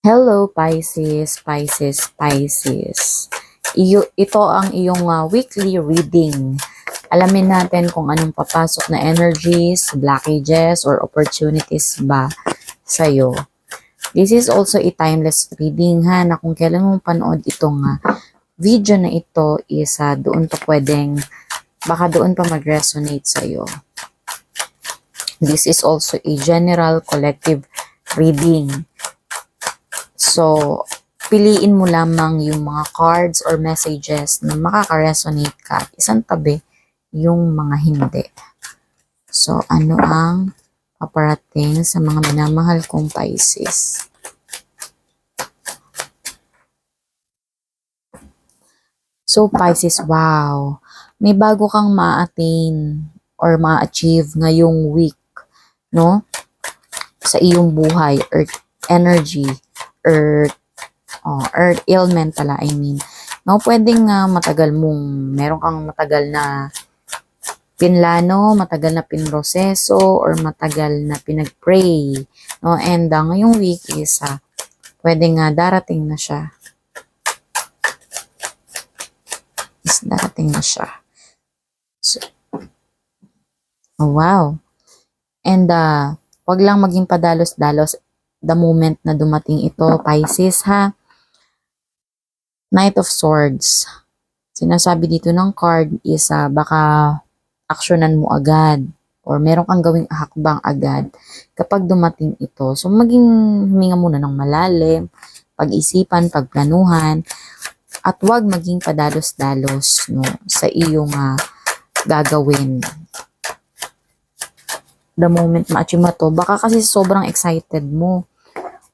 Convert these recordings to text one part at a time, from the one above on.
Hello Pisces, Pisces, Pisces. Iyo, ito ang iyong ah, weekly reading. Alamin natin kung anong papasok na energies, blockages, or opportunities ba sa'yo. This is also a timeless reading ha, na kung kailan mo panood itong ah, video na ito is ah, doon pa pwedeng, baka doon pa mag-resonate sa'yo. This is also a general collective reading. So, piliin mo lamang yung mga cards or messages na makaka-resonate ka. at Isang tabi yung mga hindi. So, ano ang paparating sa mga minamahal kong Pisces? So, Pisces, wow. May bago kang ma-attain or ma-achieve ngayong week, no? Sa iyong buhay, earth energy, earth, oh, earth element pala, I mean. No, pwedeng nga matagal mong, meron kang matagal na pinlano, matagal na pinroseso, or matagal na pinag-pray. No, and uh, ngayong week is, uh, pwedeng nga darating na siya. Is darating na siya. So, oh, wow. And, uh, wag lang maging padalos-dalos the moment na dumating ito, Pisces, ha? Knight of Swords. Sinasabi dito ng card is uh, baka aksyonan mo agad or meron kang gawing hakbang agad kapag dumating ito. So, maging huminga muna ng malalim, pag-isipan, pagplanuhan, at wag maging padalos-dalos no, sa iyong uh, gagawin the moment ma-achieve mo to, baka kasi sobrang excited mo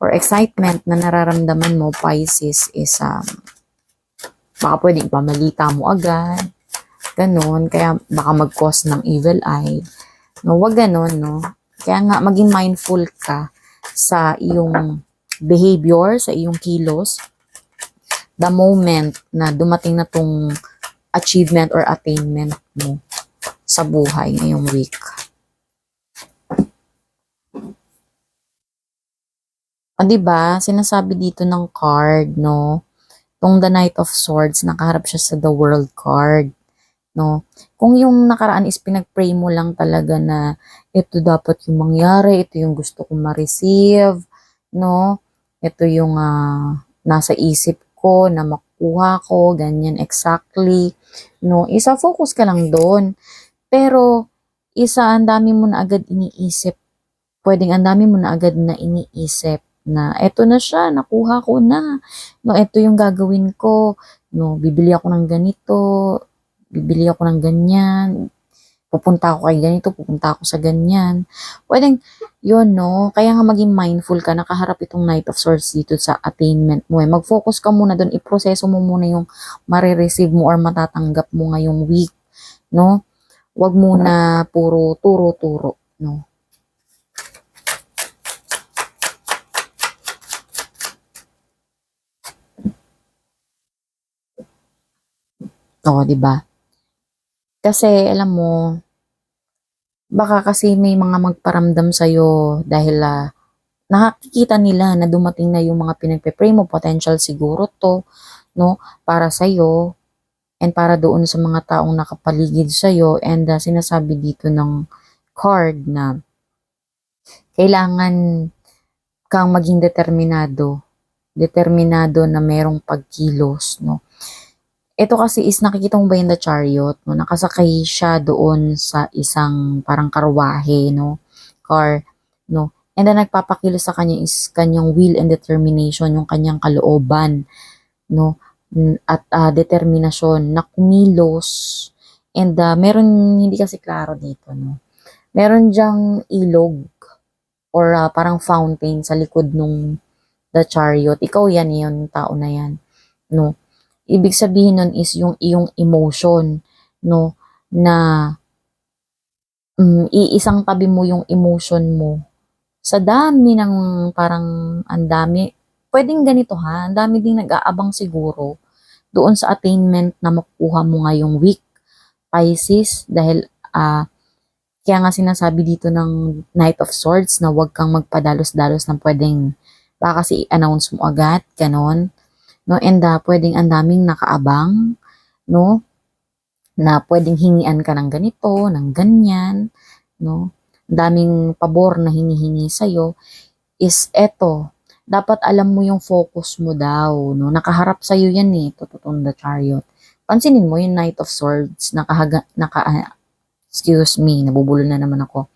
or excitement na nararamdaman mo, Pisces, is um, baka pwedeng pamalita mo agad, ganun, kaya baka mag-cause ng evil eye. No, wag ganun, no? Kaya nga, maging mindful ka sa iyong behavior, sa iyong kilos, the moment na dumating na tong achievement or attainment mo sa buhay ngayong week. O, ba? Sinasabi dito ng card, no? Tong The Knight of Swords, nakaharap siya sa The World card, no? Kung yung nakaraan is pinag-pray mo lang talaga na ito dapat yung mangyari, ito yung gusto kong ma-receive, no? Ito yung ah, nasa isip ko na makuha ko, ganyan exactly, no? Isa focus ka lang doon. Pero isa ang dami mo na agad iniisip. Pwedeng ang dami mo na agad na iniisip na eto na siya, nakuha ko na. No, eto yung gagawin ko. No, bibili ako ng ganito, bibili ako ng ganyan. Pupunta ako kay ganito, pupunta ako sa ganyan. Pwedeng, yun, no? Kaya nga maging mindful ka, nakaharap itong Knight of Swords dito sa attainment mo. Eh. Mag-focus ka muna doon, iproseso mo muna yung marireceive mo or matatanggap mo ngayong week, no? Huwag muna puro turo-turo, no? Oo, di ba? Kasi, alam mo, baka kasi may mga magparamdam sa'yo dahil ah, nakikita nila na dumating na yung mga pinagpe-pray mo, potential siguro to, no, para sa'yo, and para doon sa mga taong nakapaligid sa'yo, and ah, sinasabi dito ng card na kailangan kang maging determinado, determinado na merong pagkilos, no, ito kasi is nakikita mo ba yung the chariot, no? Nakasakay siya doon sa isang parang karwahe, no? Car, no? And then nagpapakilos sa kanya is kanyang will and determination, yung kanyang kalooban, no? At ah, determinasyon na kumilos. And ah, meron, hindi kasi klaro dito, no? Meron diyang ilog or ah, parang fountain sa likod nung the chariot. Ikaw yan, yung tao na yan, no? Ibig sabihin nun is yung iyong emotion, no, na mm, iisang tabi mo yung emotion mo. Sa dami ng parang ang dami, pwedeng ganito ha, ang dami ding nag-aabang siguro doon sa attainment na makukuha mo ngayong week. Pisces, dahil ah kaya nga sinasabi dito ng Knight of Swords na huwag kang magpadalos-dalos na pwedeng baka kasi i-announce mo agad, ganon. No, and ah, pwedeng ang daming nakaabang, no, na pwedeng hingian ka ng ganito, ng ganyan, no, daming pabor na hinihingi sa'yo, is eto, dapat alam mo yung focus mo daw, no, nakaharap sa'yo yan eh, tututong the chariot. Pansinin mo yung Knight of Swords, nakahaga, naka, excuse me, nabubulo na naman ako.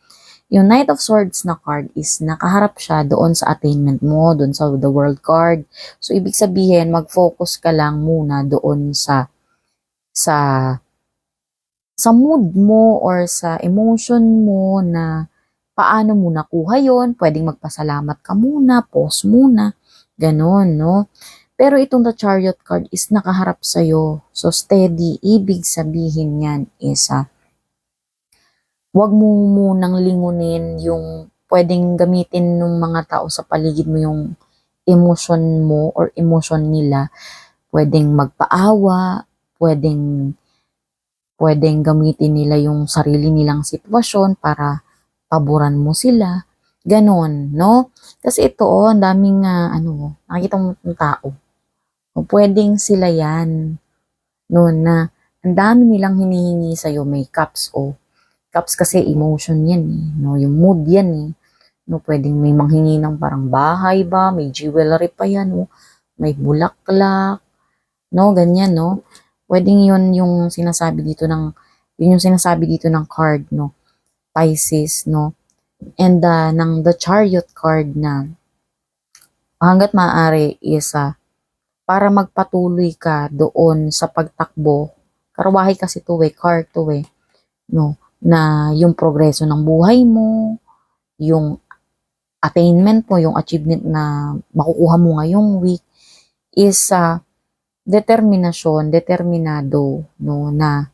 Yung Knight of Swords na card is nakaharap siya doon sa attainment mo, doon sa the world card. So, ibig sabihin, mag-focus ka lang muna doon sa sa sa mood mo or sa emotion mo na paano mo nakuha yon pwedeng magpasalamat ka muna, pause muna, ganon, no? Pero itong the chariot card is nakaharap sa'yo. So, steady. Ibig sabihin yan is, ah, wag mo munang lingunin yung pwedeng gamitin ng mga tao sa paligid mo yung emotion mo or emotion nila. Pwedeng magpaawa, pwedeng pwedeng gamitin nila yung sarili nilang sitwasyon para paboran mo sila. Ganon, no? Kasi ito, oh, ang daming, ah, ano, nakikita mo yung tao. O, pwedeng sila yan. No, na ang dami nilang hinihingi sa'yo, may cups, o. Cups kasi emotion yan, eh. No, yung mood yan, eh. No, pwedeng may manghingi ng parang bahay ba, may jewelry pa yan, o. May bulaklak, no, ganyan, no. Pwedeng yun yung sinasabi dito ng, yun yung sinasabi dito ng card, no. Pisces, no. And uh, ng the chariot card na hanggat maaari is uh, para magpatuloy ka doon sa pagtakbo. Karwahe kasi to eh, car to eh. No, na yung progreso ng buhay mo, yung attainment mo, yung achievement na makukuha mo ngayong week is uh, determinasyon, determinado, no, na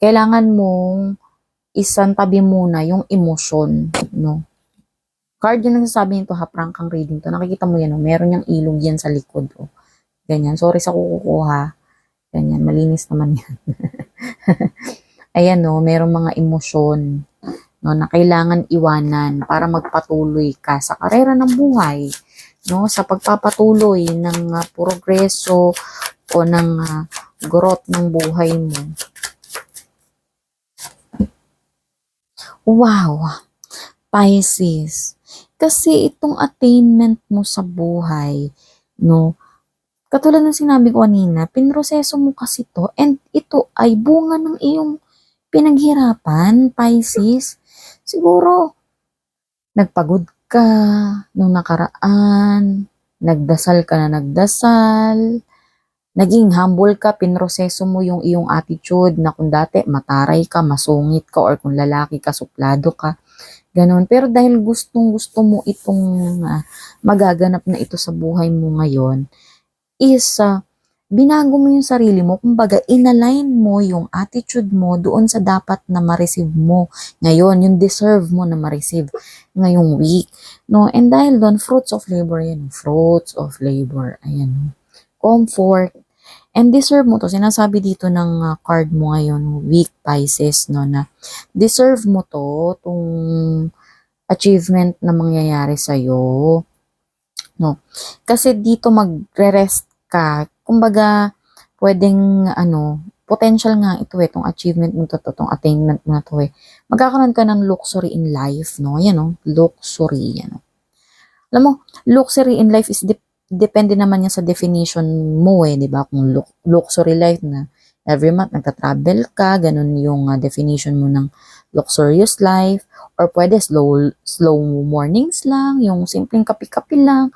kailangan mong isantabi muna yung emosyon, no. Card yung nagsasabi nito, ha, prank ang reading to. Nakikita mo yan, no? meron yung ilog yan sa likod, oh. Ganyan. Sorry sa kukukuha. Ganyan. Malinis naman yan. Ayan, no, merong mga emosyon, no, na kailangan iwanan para magpatuloy ka sa karera ng buhay, no, sa pagpapatuloy ng ah, progreso o ng ah, growth ng buhay mo. Wow! Pisces. Kasi itong attainment mo sa buhay, no, katulad ng sinabi ko kanina, pinroseso mo kasi to and ito ay bunga ng iyong pinaghirapan, Pisces. Siguro, nagpagod ka nung nakaraan, nagdasal ka na nagdasal, naging humble ka, pinroseso mo yung iyong attitude na kung dati mataray ka, masungit ka, or kung lalaki ka, suplado ka. Ganon. Pero dahil gustong gusto mo itong ah, magaganap na ito sa buhay mo ngayon, is ah, binago mo yung sarili mo, kumbaga inalign mo yung attitude mo doon sa dapat na ma-receive mo ngayon, yung deserve mo na ma-receive ngayong week. No? And dahil doon, fruits of labor yan. Fruits of labor. Ayan. Comfort. And deserve mo to. Sinasabi dito ng ah, card mo ngayon, week Pisces, no, na deserve mo to, tong achievement na mangyayari sa'yo. No? Kasi dito magre-rest ka. Kumbaga, pwedeng, ano, potential nga ito eh, itong achievement mo to, itong attainment mo na to eh. Magkakaroon ka ng luxury in life, no? Yan, no? Luxury, yan, no? Alam mo, luxury in life is dep- depende naman yan sa definition mo eh, di ba? Kung lu- luxury life na every month nagta-travel ka, ganun yung uh, definition mo ng luxurious life, or pwede slow, slow mornings lang, yung simpleng kapi-kapi lang,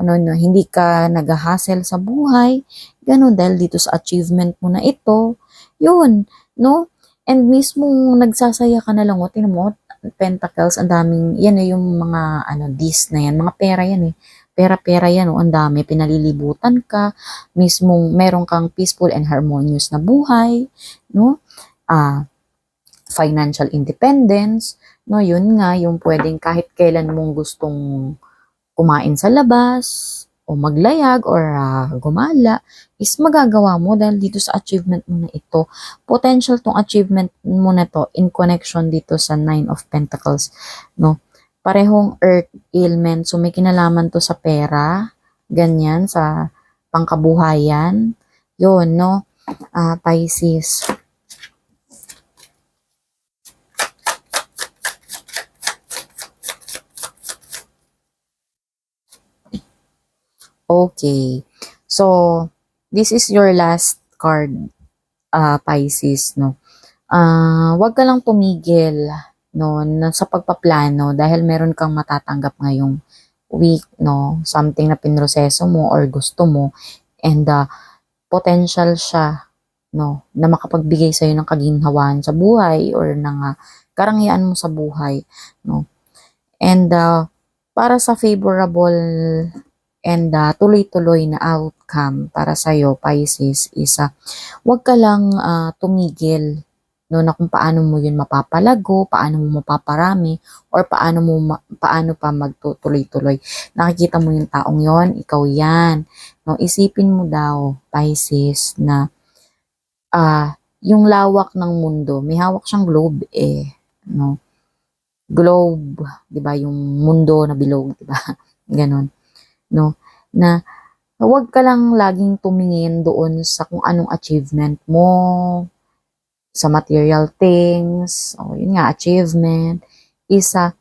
ano, no, hindi ka nag-hassle sa buhay, ganun, dahil dito sa achievement mo na ito, yun, no? And mismo nagsasaya ka na lang, o, tingnan mo, pentacles, ang daming, yan eh, yung mga, ano, dis na yan, mga pera yan eh, pera-pera yan, oh, ang dami, pinalilibutan ka, mismong meron kang peaceful and harmonious na buhay, no? Ah, financial independence, no? Yun nga, yung pwedeng kahit kailan mong gustong kumain sa labas, o maglayag, or ah, gumala, is magagawa mo dahil dito sa achievement mo na ito. Potential tong achievement mo na to in connection dito sa Nine of Pentacles, no? parehong earth ailment. So, may kinalaman to sa pera, ganyan, sa pangkabuhayan. Yun, no? Ah, Pisces. Okay. So, this is your last card, ah Pisces, no? Ah, wag ka lang tumigil, no, sa pagpaplano dahil meron kang matatanggap ngayong week, no? Something na pinroseso mo or gusto mo and ah, potential siya, no, na makapagbigay sa'yo ng kaginhawaan sa buhay or ng ah, karangyaan mo sa buhay, no? And ah, para sa favorable and ah, tuloy-tuloy na outcome para sa'yo, Pisces, is ah, wag ka lang ah, tumigil no na kung paano mo yun mapapalago, paano mo mapaparami, or paano mo ma- paano pa magtutuloy-tuloy. Nakikita mo yung taong yon, ikaw yan. No, isipin mo daw, Pisces, na ah yung lawak ng mundo, may hawak siyang globe eh, no? Globe, 'di ba? Yung mundo na bilog, 'di ba? Ganon, no? Na huwag ka lang laging tumingin doon sa kung anong achievement mo, sa material things, o yun nga, achievement, isa,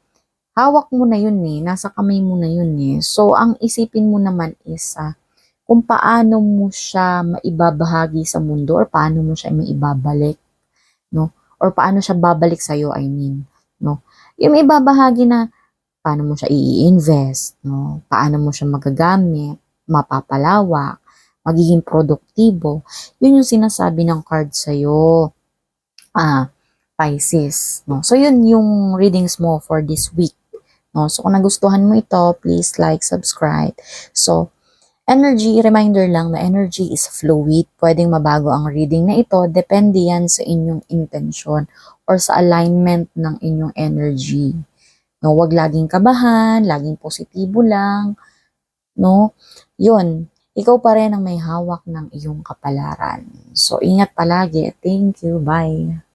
hawak mo na yun eh, nasa kamay mo na yun eh. So, ang isipin mo naman is, ah, kung paano mo siya maibabahagi sa mundo or paano mo siya maibabalik, no? Or paano siya babalik sa'yo, I mean, no? Yung ibabahagi na paano mo siya i-invest, no? Paano mo siya magagamit, mapapalawak, magiging produktibo. Yun yung sinasabi ng card sa'yo ah, Pisces. No? So, yun yung readings mo for this week. No? So, kung nagustuhan mo ito, please like, subscribe. So, energy, reminder lang na energy is fluid. Pwedeng mabago ang reading na ito. Depende yan sa inyong intention or sa alignment ng inyong energy. No, wag laging kabahan, laging positibo lang. No? Yun, ikaw pa rin ang may hawak ng iyong kapalaran. So, ingat palagi. Thank you. Bye.